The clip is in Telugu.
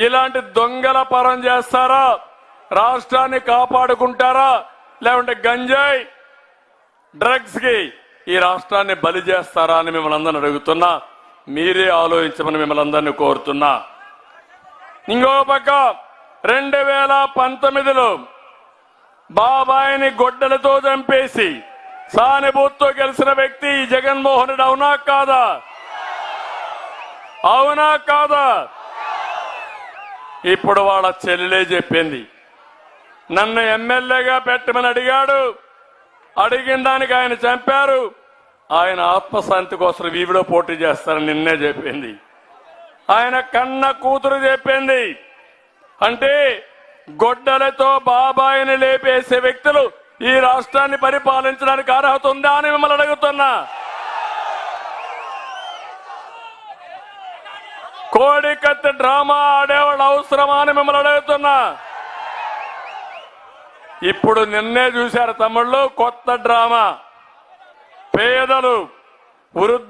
ఇలాంటి దొంగల పరం చేస్తారా? రాష్ట్రాన్ని కాపాడుకుంటారా? లేకుంటే గంజాయి డ్రగ్స్కి ఈ రాష్ట్రాన్ని బలి చేస్తారా అని మిమ్మల్ని అందరిని అడుగుతున్నా. మీరే ఆలోచించమని మిమ్మల్ని అందరినీ కోరుతున్నా. ఇంకో పక్క రెండు వేల పంతొమ్మిదిలో బాబాయిని గొడ్డలతో చంపేసి సానుభూతితో గెలిచిన వ్యక్తి జగన్మోహన్ రెడ్డి. అవునా కాదా? అవునా కాదా? ఇప్పుడు వాళ్ళ చెల్లెలే చెప్పింది. నన్ను ఎమ్మెల్యేగా పెట్టమని అడిగాడు. అడిగిన దానికి ఆయన చంపారు. ఆయన ఆత్మశాంతి కోసం వీవిలో పోటీ చేస్తారని నిన్నే చెప్పింది. ఆయన కన్న కూతురు చెప్పింది. అంటే గొడ్డలతో బాబాయిని లేపేసే వ్యక్తులు ఈ రాష్ట్రాన్ని పరిపాలించడానికి అర్హత ఉందా అని మిమ్మల్ని అడుగుతున్నా. కోడి కత్తి డ్రామా ఆడేవాడు అవసరమా అని మిమ్మల్ని అడుగుతున్నా. ఇప్పుడు నిన్నే చూశారు తమ్ముళ్ళు కొత్త డ్రామా. పేదలు వృద్ధు